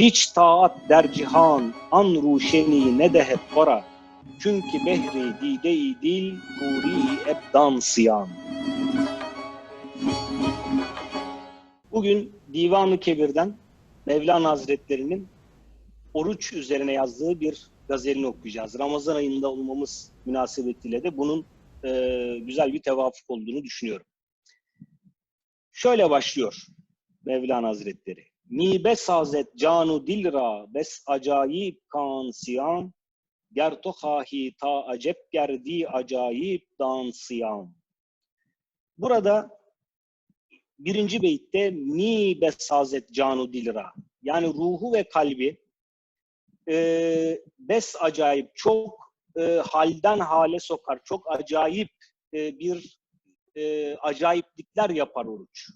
Hiç taat der cihan, an ruşeni ne de hep para. Çünkü behri dide-i dil, huri ebdan siyan. Bugün Divan-ı Kebir'den Mevlana Hazretleri'nin oruç üzerine yazdığı bir gazelini okuyacağız. Ramazan ayında olmamız münasebetiyle de bunun e, güzel bir tevafuk olduğunu düşünüyorum. Şöyle başlıyor Mevlana Hazretleri. Mi besazet canu dilra bes acayip kan siyam ger to hahi ta acep gerdi acayip dan siyam. Burada birinci beytte mi besazet canu dilra yani ruhu ve kalbi e, bes acayip çok e, halden hale sokar. Çok acayip e, bir e, acayiplikler yapar oruç.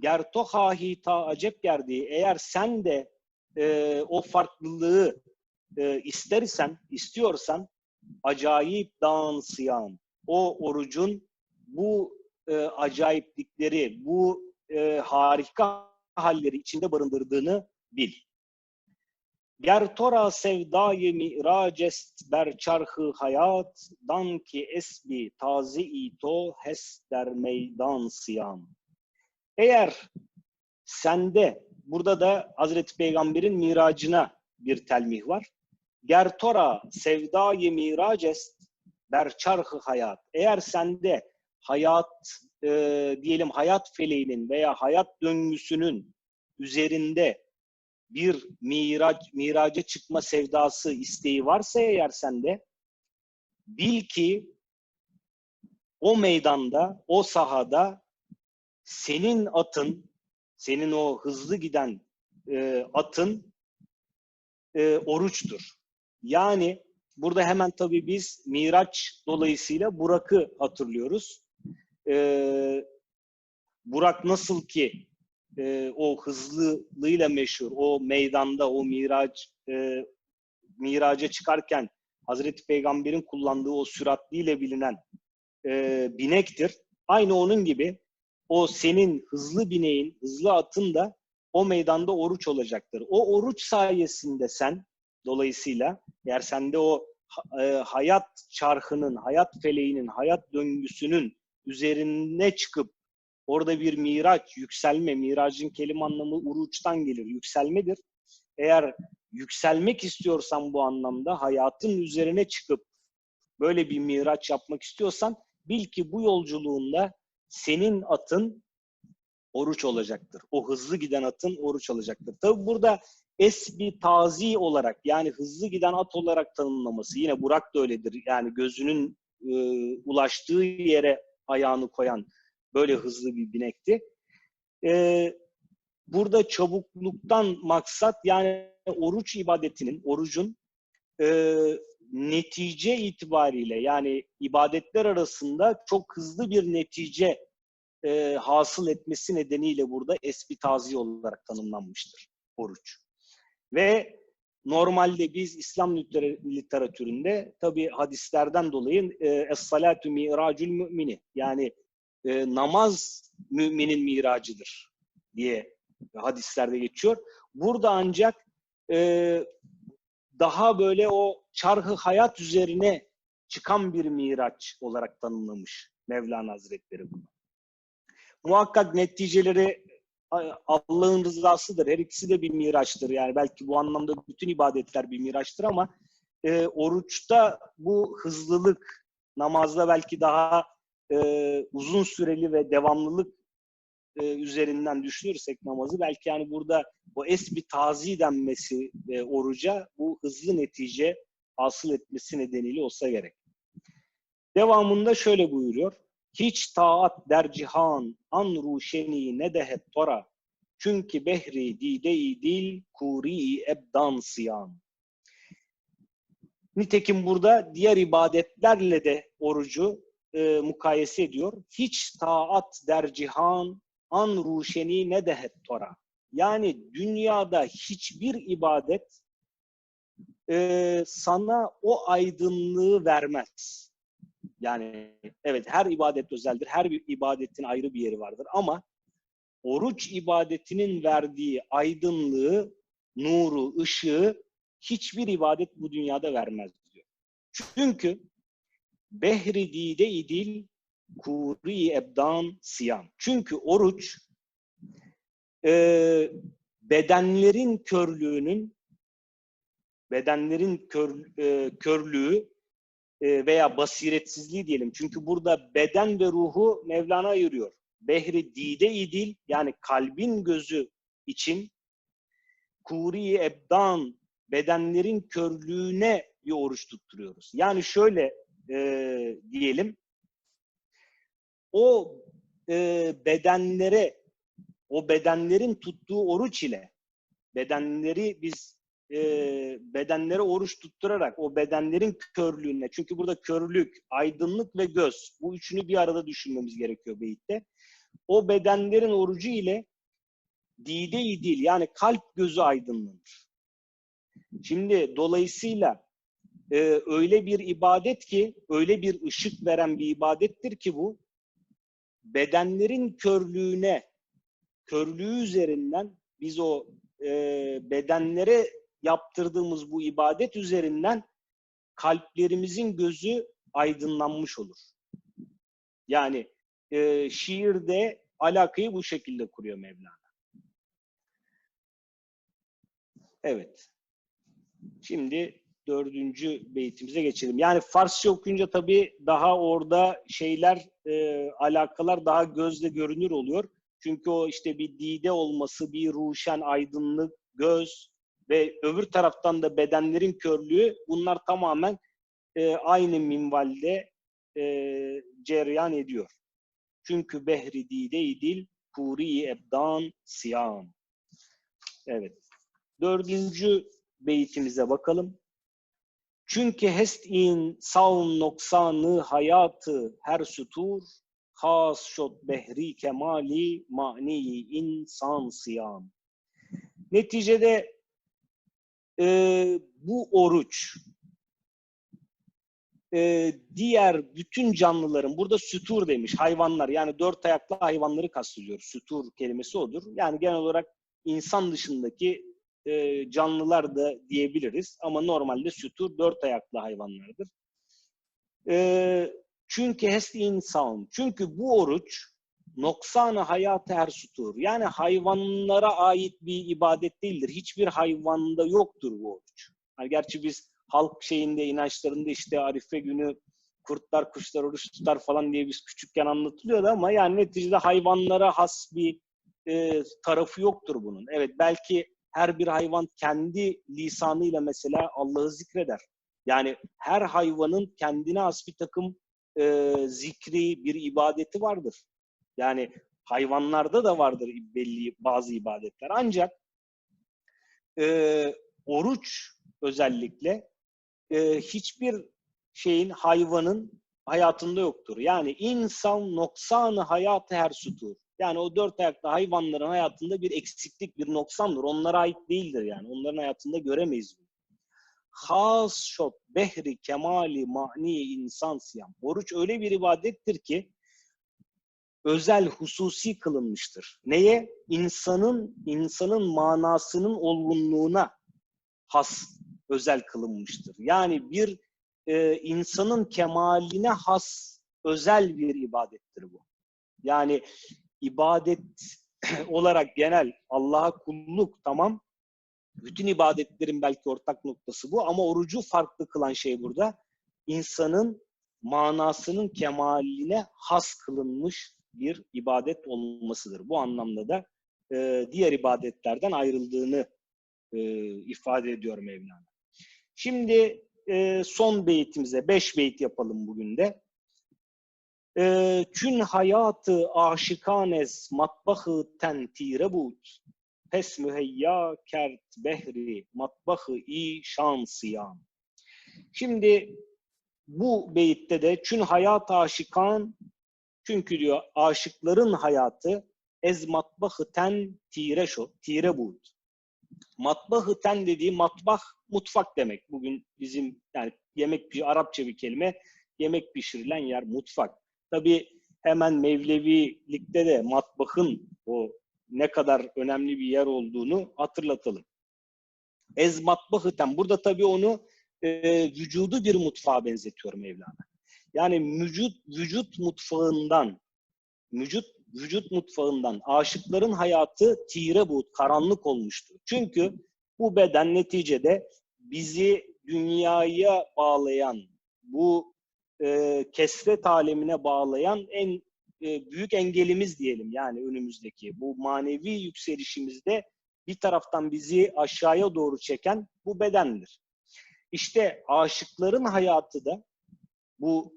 Gerto hahi ta acep gerdi. Eğer sen de e, o farklılığı e, istersen, istiyorsan acayip dağın siyan. O orucun bu e, acayiplikleri, bu e, harika halleri içinde barındırdığını bil. Ger tora sevdayı mi'rac est ber çarhı hayat, dan ki esbi tazi ito hes der meydan siyam. Eğer sende, burada da Hazreti Peygamber'in miracına bir telmih var. Ger tora sevdayı mi'rac est ber çarhı hayat. Eğer sende hayat, e, diyelim hayat feleğinin veya hayat döngüsünün üzerinde bir mirac, miraca çıkma sevdası, isteği varsa eğer sende bil ki o meydanda, o sahada senin atın, senin o hızlı giden e, atın e, oruçtur. Yani burada hemen tabii biz Miraç dolayısıyla Burak'ı hatırlıyoruz. E, Burak nasıl ki e, o hızlılığıyla meşhur, o meydanda, o miraç, e, miraca çıkarken Hazreti Peygamber'in kullandığı o süratliyle bilinen e, binektir. Aynı onun gibi o senin hızlı bineğin, hızlı atın da o meydanda oruç olacaktır. O oruç sayesinde sen, dolayısıyla eğer sende o e, hayat çarkının, hayat feleğinin, hayat döngüsünün üzerine çıkıp Orada bir miraç, yükselme. Miracın kelime anlamı uruçtan gelir, yükselmedir. Eğer yükselmek istiyorsan bu anlamda hayatın üzerine çıkıp böyle bir miraç yapmak istiyorsan bil ki bu yolculuğunda senin atın oruç olacaktır. O hızlı giden atın oruç olacaktır. Tabi burada esbi tazi olarak yani hızlı giden at olarak tanımlaması yine Burak da öyledir. Yani gözünün e, ulaştığı yere ayağını koyan Böyle hızlı bir binekti. Ee, burada çabukluktan maksat yani oruç ibadetinin, orucun e, netice itibariyle yani ibadetler arasında çok hızlı bir netice e, hasıl etmesi nedeniyle burada esbi tazi olarak tanımlanmıştır oruç. Ve normalde biz İslam literatüründe tabi hadislerden dolayı e, es-salatu mi'racül mümini yani e, namaz müminin miracıdır diye hadislerde geçiyor. Burada ancak e, daha böyle o çarhı hayat üzerine çıkan bir miraç olarak tanımlamış Mevlana Hazretleri bunu. Muhakkak neticeleri Allah'ın rızasıdır. Her ikisi de bir miraçtır. Yani belki bu anlamda bütün ibadetler bir miraçtır ama e, oruçta bu hızlılık, namazda belki daha e, uzun süreli ve devamlılık e, üzerinden düşünürsek namazı belki yani burada o esbi tazi denmesi e, oruca bu hızlı netice asıl etmesi nedeniyle olsa gerek. Devamında şöyle buyuruyor. Hiç taat der cihan an ruşeni ne de hep tora. Çünkü behri dide-i dil kuri ebdan siyan. Nitekim burada diğer ibadetlerle de orucu e, mukayese ediyor. Hiç taat der cihan an ruşeni ne dehet tora. Yani dünyada hiçbir ibadet e, sana o aydınlığı vermez. Yani evet her ibadet özeldir. Her bir ibadetin ayrı bir yeri vardır ama oruç ibadetinin verdiği aydınlığı nuru, ışığı hiçbir ibadet bu dünyada vermez diyor. Çünkü behri dide idil kuri ebdan siyam. Çünkü oruç e, bedenlerin körlüğünün bedenlerin kör, e, körlüğü e, veya basiretsizliği diyelim. Çünkü burada beden ve ruhu Mevlana ayırıyor. Behri dide idil yani kalbin gözü için kuri ebdan bedenlerin körlüğüne bir oruç tutturuyoruz. Yani şöyle e, diyelim o e, bedenlere o bedenlerin tuttuğu oruç ile bedenleri biz e, bedenlere oruç tutturarak o bedenlerin körlüğüne çünkü burada körlük, aydınlık ve göz bu üçünü bir arada düşünmemiz gerekiyor beyitte. O bedenlerin orucu ile dide-i dil yani kalp gözü aydınlanır. Şimdi dolayısıyla e, öyle bir ibadet ki, öyle bir ışık veren bir ibadettir ki bu, bedenlerin körlüğüne, körlüğü üzerinden biz o e, bedenlere yaptırdığımız bu ibadet üzerinden kalplerimizin gözü aydınlanmış olur. Yani e, şiirde alakayı bu şekilde kuruyor Mevlana. Evet. Şimdi dördüncü beytimize geçelim. Yani Farsça okuyunca tabii daha orada şeyler, e, alakalar daha gözle görünür oluyor. Çünkü o işte bir dide olması, bir ruşen, aydınlık, göz ve öbür taraftan da bedenlerin körlüğü bunlar tamamen e, aynı minvalde e, cereyan ediyor. Çünkü behri dide idil, kuri ebdan siyam. Evet. Dördüncü beytimize bakalım. Çünkü hest in savun noksanı hayatı her sütur, has şot behri kemali mani insan siyam. Neticede e, bu oruç e, diğer bütün canlıların burada sütur demiş hayvanlar yani dört ayaklı hayvanları kastediyor. Sütur kelimesi odur. Yani genel olarak insan dışındaki e, canlılar da diyebiliriz. Ama normalde sütur dört ayaklı hayvanlardır. E, çünkü hest insan. Çünkü bu oruç noksanı hayatı her sütur. Yani hayvanlara ait bir ibadet değildir. Hiçbir hayvanda yoktur bu oruç. Yani gerçi biz halk şeyinde, inançlarında işte Arife günü kurtlar, kuşlar oruç tutar falan diye biz küçükken anlatılıyordu ama yani neticede hayvanlara has bir e, tarafı yoktur bunun. Evet belki her bir hayvan kendi lisanıyla mesela Allah'ı zikreder. Yani her hayvanın kendine has bir takım e, zikri, bir ibadeti vardır. Yani hayvanlarda da vardır belli bazı ibadetler. Ancak e, oruç özellikle e, hiçbir şeyin, hayvanın hayatında yoktur. Yani insan noksanı hayatı her sutur. Yani o dört ayaklı hayvanların hayatında bir eksiklik, bir noksandır. Onlara ait değildir yani. Onların hayatında göremeyiz bunu. Has şot behri kemali mani insan siyam. Oruç öyle bir ibadettir ki özel, hususi kılınmıştır. Neye? İnsanın insanın manasının olgunluğuna has, özel kılınmıştır. Yani bir e, insanın kemaline has, özel bir ibadettir bu. Yani ibadet olarak genel Allah'a kulluk tamam. Bütün ibadetlerin belki ortak noktası bu ama orucu farklı kılan şey burada. insanın manasının kemaline has kılınmış bir ibadet olmasıdır. Bu anlamda da e, diğer ibadetlerden ayrıldığını e, ifade ediyor Mevlana. Şimdi e, son beytimize, beş beyt yapalım bugün de. E, Çün hayatı aşikanez matbahı tentire bud. Pes müheyya kert behri matbahı i şansiyam. Şimdi bu beyitte de çün hayat aşikan çünkü diyor aşıkların hayatı ez matbahı ten tire şo, tire bud. Matbahı ten dediği matbah mutfak demek. Bugün bizim yani yemek bir Arapça bir kelime. Yemek pişirilen yer mutfak. Tabi hemen Mevlevilikte de matbahın o ne kadar önemli bir yer olduğunu hatırlatalım. Ez matbahı tem. Burada tabii onu e, vücudu bir mutfağa benzetiyor Mevlana. Yani vücut vücut mutfağından vücut vücut mutfağından aşıkların hayatı tire bu karanlık olmuştu. Çünkü bu beden neticede bizi dünyaya bağlayan, bu e, kesret alemine bağlayan en e, büyük engelimiz diyelim yani önümüzdeki. Bu manevi yükselişimizde bir taraftan bizi aşağıya doğru çeken bu bedendir. İşte aşıkların hayatı da bu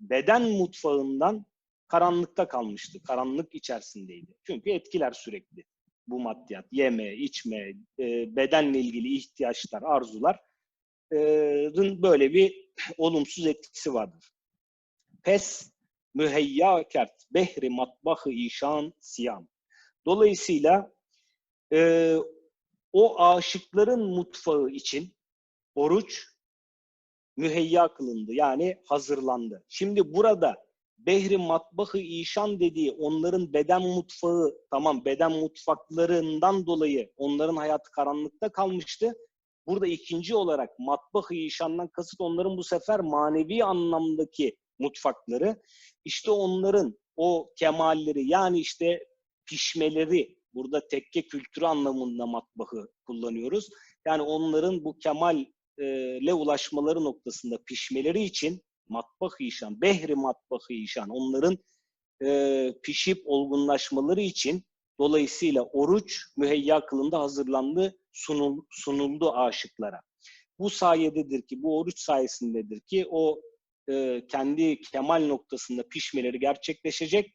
beden mutfağından karanlıkta kalmıştı. Karanlık içerisindeydi. Çünkü etkiler sürekli bu maddiyat. Yeme, içme, e, bedenle ilgili ihtiyaçlar, arzular böyle bir olumsuz etkisi vardır. Pes müheyya kert behri matbahı işan siyam. Dolayısıyla e, o aşıkların mutfağı için oruç müheyya kılındı. Yani hazırlandı. Şimdi burada Behri matbahı işan dediği onların beden mutfağı tamam beden mutfaklarından dolayı onların hayatı karanlıkta kalmıştı. Burada ikinci olarak matbahı işandan kasıt onların bu sefer manevi anlamdaki mutfakları. İşte onların o kemalleri yani işte pişmeleri burada tekke kültürü anlamında matbahı kullanıyoruz. Yani onların bu kemalle ulaşmaları noktasında pişmeleri için matbah işan, behri matbah işan onların e, pişip olgunlaşmaları için dolayısıyla oruç müheyya kılında hazırlandı, sunul, sunuldu aşıklara. Bu sayededir ki, bu oruç sayesindedir ki o e, kendi kemal noktasında pişmeleri gerçekleşecek.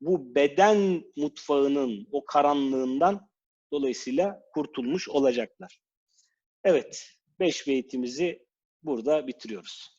Bu beden mutfağının o karanlığından dolayısıyla kurtulmuş olacaklar. Evet, beş beytimizi burada bitiriyoruz.